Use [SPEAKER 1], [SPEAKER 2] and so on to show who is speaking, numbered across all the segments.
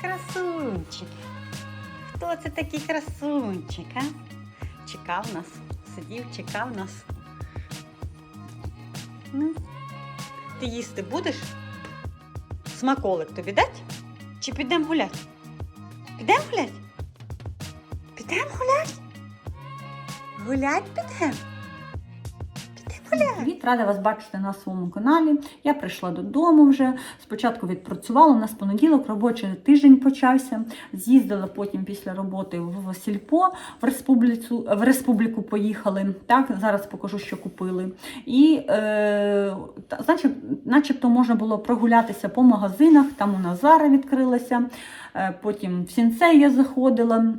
[SPEAKER 1] Красунчик. Хто це такий красунчик, а? Чекав нас. Сидів, чекав нас. Ну, ти їсти будеш? Смаколик тобі дать? Чи підемо гуляти? Підемо гуляти? Підемо гуляти? Гулять підемо?
[SPEAKER 2] Привіт, рада вас бачити на своєму каналі. Я прийшла додому вже. Спочатку відпрацювала. У нас понеділок робочий тиждень почався. З'їздила потім після роботи в Сільпо в республіку, в республіку поїхали. Так, зараз покажу, що купили. І е, значить, начебто можна було прогулятися по магазинах. Там у нас Зара відкрилася. Е, потім в Сінцей я заходила.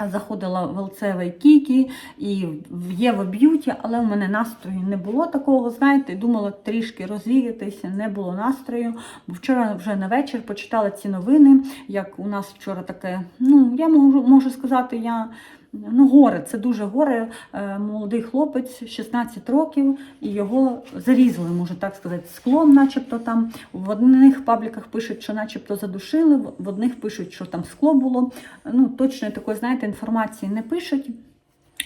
[SPEAKER 2] Заходила в ЛЦВ Кікі і в Єва Б'юті, але в мене настрою не було такого. Знаєте, думала трішки розвіятися, не було настрою. Бо вчора вже на вечір почитала ці новини. Як у нас вчора таке, ну я можу, можу сказати, я. Ну, горе, це дуже горе. Е, Молодий хлопець, 16 років, і його зарізали, можна так сказати, склом, начебто там. В одних пабліках пишуть, що начебто задушили, в- одних пишуть, що там скло було. Ну, Точно такої, знаєте, інформації не пишуть.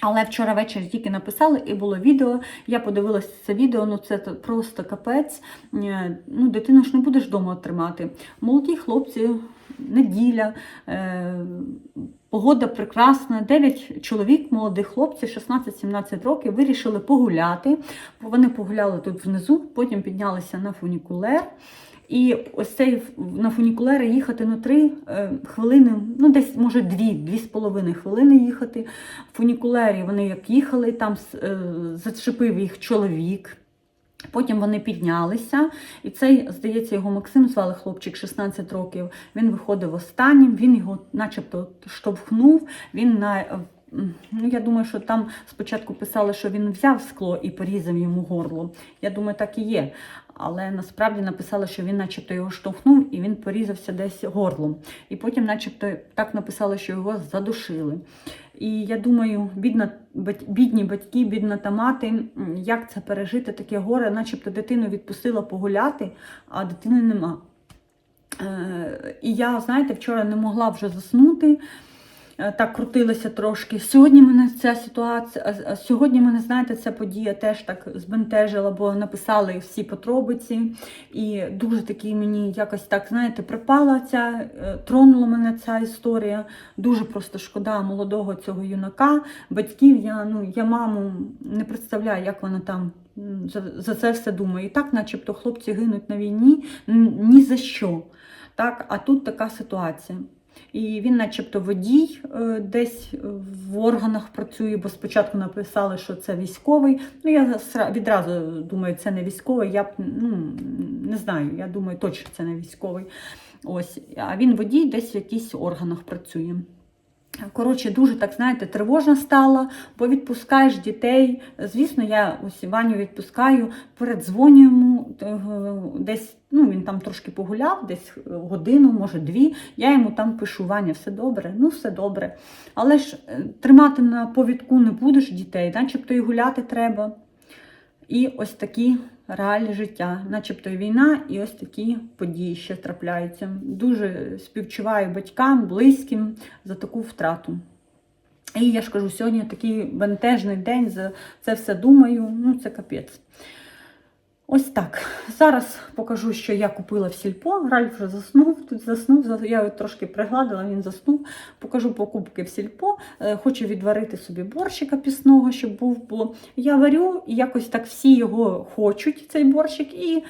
[SPEAKER 2] Але вчора ввечері тільки написали і було відео. Я подивилася це відео, ну це просто капець. Е, Ну, дитину ж не будеш вдома тримати. Молоді хлопці, неділя, е, погода прекрасна. Дев'ять чоловік, молодих хлопців, 16-17 років, вирішили погуляти. Вони погуляли тут внизу, потім піднялися на фунікулер. І ось цей на фунікулери їхати ну три е, хвилини, ну десь може дві, дві з половиною хвилини їхати. В фунікулері вони як їхали, там е, зачепив їх чоловік. Потім вони піднялися, і цей, здається, його Максим звали хлопчик 16 років. Він виходив останнім, він його начебто штовхнув. Він на е, ну я думаю, що там спочатку писали, що він взяв скло і порізав йому горло. Я думаю, так і є. Але насправді написали, що він, начебто, його штовхнув і він порізався десь горлом. І потім, начебто, так написали, що його задушили. І я думаю, бідна, бідні батьки, бідна та мати, як це пережити таке горе, начебто дитину відпустила погуляти, а дитини нема. Е, І я, знаєте, вчора не могла вже заснути. Е, Так крутилася трошки. Сьогодні мене ця ситуація, а сьогодні мене, знаєте, ця подія теж так збентежила, бо написали всі подробиці. І дуже такі мені якось так, знаєте, припала ця, е, тронула мене ця історія. Дуже просто шкода молодого цього юнака. Батьків я, ну, я маму не представляю, як вона там за, за це все думає. І так, начебто, хлопці гинуть на війні ні за що. Так, а тут така ситуація. І він, начебто, водій е, десь в органах працює, бо спочатку написали, що це військовий. Ну, я відразу думаю, це не військовий. Я ну, не знаю, я думаю, точно це не військовий. Ось, а він водій десь в якихось органах працює. Коротше, дуже так, знаєте, тривожна стала, бо відпускаєш дітей. Звісно, я ось Ваню відпускаю, передзвоню йому е, десь, там трошки погуляв, десь годину, може дві. Я йому там пишу: Ваня, все добре, ну все добре. Але ж е, тримати на повідку не будеш дітей, начебто і гуляти треба. І ось такі реалії життя, начебто і війна, і ось такі події ще трапляються. Дуже співчуваю батькам, близьким за таку втрату. І я ж кажу, сьогодні такий бентежний день, за це все думаю, ну це капець. Ось так. Зараз покажу, що я купила в сільпо. Ральф вже заснув, тут заснув, я його трошки пригладила, він заснув. Покажу покупки в сільпо. Е, Хочу відварити собі борщика пісного, щоб був. Бо я варю, якось так всі його хочуть, цей борщик. І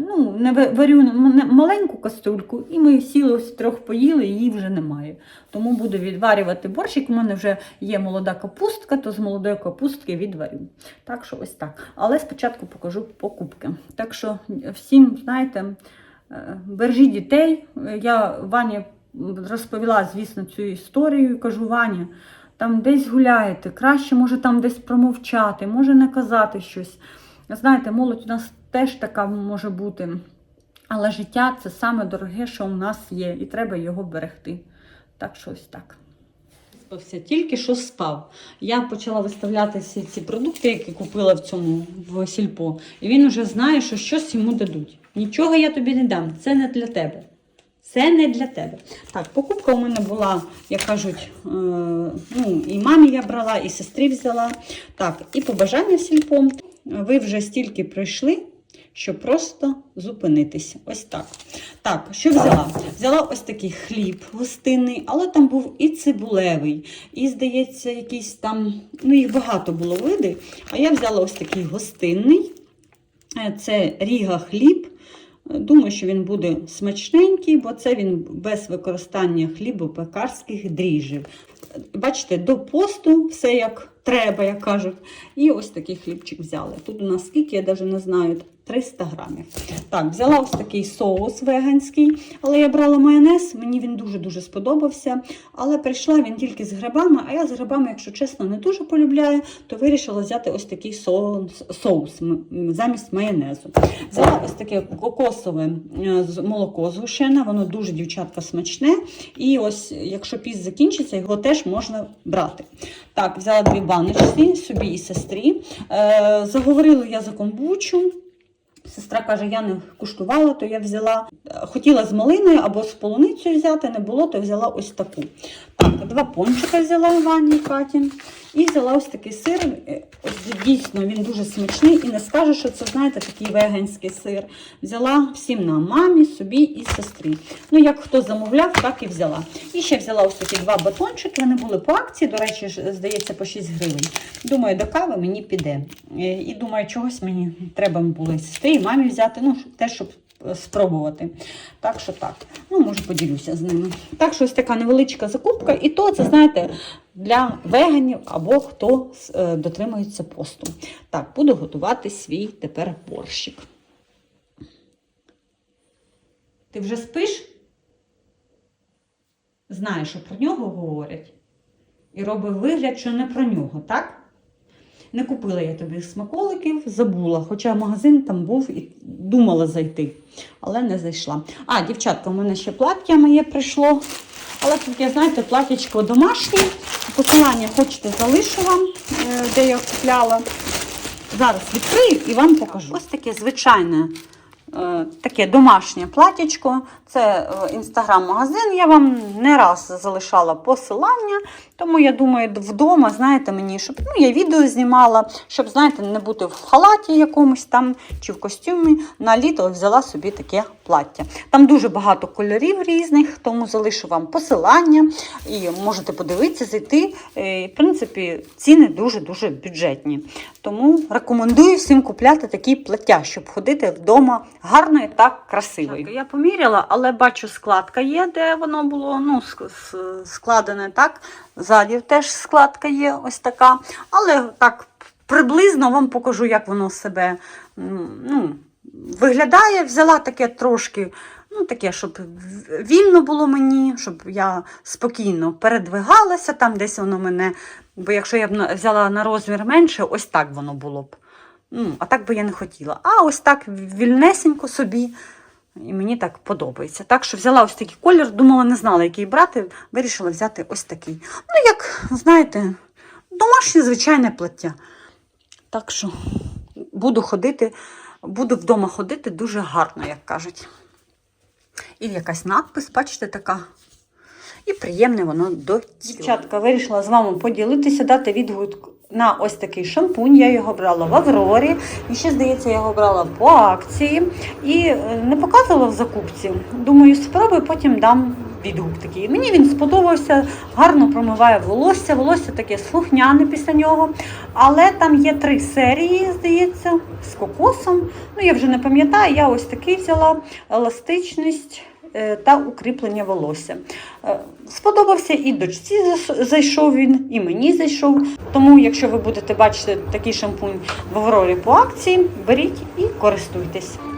[SPEAKER 2] ну, не варю маленьку каструльку, і ми сіли ось трьох поїли, її вже немає. Тому буду відварювати борщик. У мене вже є молода капустка, то з молодої капустки відварю. Так що ось так. Але спочатку покажу покупки. Так що всім, знаєте, е, бережіть дітей. Е, Я Вані розповіла, звісно, цю історію. Кажу, Ваня, там десь гуляєте, краще може там десь промовчати, може не казати щось. Знаєте, молодь у нас теж така може бути. Але життя це саме дороге, що у нас є, і треба його берегти. Так що ось так. Тільки що спав. Я почала виставляти всі ці продукти, які купила в цьому в сільпо. І він вже знає, що щось йому дадуть. Нічого я тобі не дам, це не для тебе.
[SPEAKER 1] Це не для тебе. Так, покупка у мене була, як кажуть, е, ну, і мамі я брала, і сестрі взяла. Так, і побажання в сільпо. Ви вже стільки пройшли, щоб просто зупинитися. Ось так. Так, що взяла? Взяла ось такий хліб гостинний, але там був і цибулевий, і, здається, якийсь там, ну їх багато було види. А я взяла ось такий гостинний. Е, Це ріга хліб. Думаю, що він буде смачненький, бо це він без використання хлібопекарських дріжджів. Бачите, до посту все як треба, як кажуть. І ось такий хлібчик взяли. Тут у нас скільки, я навіть не знаю, 300 грамів. Так, взяла ось такий соус веганський, але я брала майонез, мені він дуже-дуже сподобався. Але прийшла він тільки з грибами, а я з грибами, якщо чесно, не дуже полюбляю, то вирішила взяти ось такий соус, соус замість майонезу. Взяла ось таке кокосове е, молоко згущене, воно дуже, дівчатка, смачне. І ось, якщо піст закінчиться, його теж можна брати. Так, взяла дві баночки собі і сестрі. Е, заговорила я за комбучу. Сестра каже, я не куштувала, то я взяла. Хотіла з малиною або з полуницею взяти, не було, то взяла ось таку. Так, два пончика взяла Вані і Каті. І взяла ось такий сир. Е, Ось дійсно він дуже смачний і не скажу, що це, знаєте, такий веганський сир. Взяла всім на мамі, собі і сестрі. Ну, як хто замовляв, так і взяла. І ще взяла ось такі два батончики. Вони були по акції, до речі, здається, по 6 гривень. Думаю, до кави мені піде. Е, І думаю, чогось мені треба було сестрі, і мамі взяти, ну, теж, щоб спробувати. Так що так. Ну, може, поділюся з ними. Так що ось така невеличка закупка. І то, це, знаєте, для веганів або хто е, дотримується посту. Так, буду готувати свій тепер борщик. Ти вже спиш? Знаєш, що про нього говорять. І робив вигляд, що не про нього, так? Не купила я тобі смаколиків, забула, хоча магазин там був і думала зайти, але не зайшла. А, дівчатка, у мене ще плаття моє прийшло. Але тут, я знаєте, платтячко домашнє. Посилання хочете залишу вам, е, де я купляла. Зараз відкрию і вам покажу. Ось таке звичайне. Е, Таке домашнє платічко, це е, інстаграм-магазин. Я вам не раз залишала посилання, тому я думаю, вдома, знаєте, мені, щоб ну, я відео знімала, щоб, знаєте, не бути в халаті якомусь там чи в костюмі. На літо взяла собі таке плаття. Там дуже багато кольорів різних, тому залишу вам посилання і можете подивитися, зайти. Е, В принципі, ціни дуже-дуже бюджетні. Тому рекомендую всім купляти такі плаття, щоб ходити вдома гарною та красивою. Я поміряла, але бачу, складка є, де воно було ну, складене так. Ззаді теж складка є ось така. Але так приблизно вам покажу, як воно себе ну, виглядає. Взяла таке трошки. Ну, таке, щоб вільно було мені, щоб я спокійно передвигалася, там десь воно мене. Бо якщо я б взяла на розмір менше, ось так воно було б. Ну, а так би я не хотіла. А ось так вільнесенько собі. І мені так подобається. Так що взяла ось такий колір, думала, не знала, який брати, вирішила взяти ось такий. Ну, як, знаєте, домашнє звичайне плаття. Так що буду ходити, буду вдома ходити дуже гарно, як кажуть. І якась надпис, бачите, така. І приємне воно до тіла. Дівчатка, вирішила з вами поділитися, дати відгук на ось такий шампунь. Я його брала в Аврорі. І ще, здається, я його брала по акції і е, не показувала в закупці. Думаю, спробую, потім дам відгук такий. Мені він сподобався, гарно промиває волосся. Волосся таке слухняне після нього. Але там є три серії, здається, з кокосом. Ну, я вже не пам'ятаю, я ось такий взяла еластичність та укріплення волосся. Е, Сподобався і дочці зайшов він, і мені зайшов. Тому, якщо ви будете бачити такий шампунь в Аврорі по акції, беріть і користуйтесь.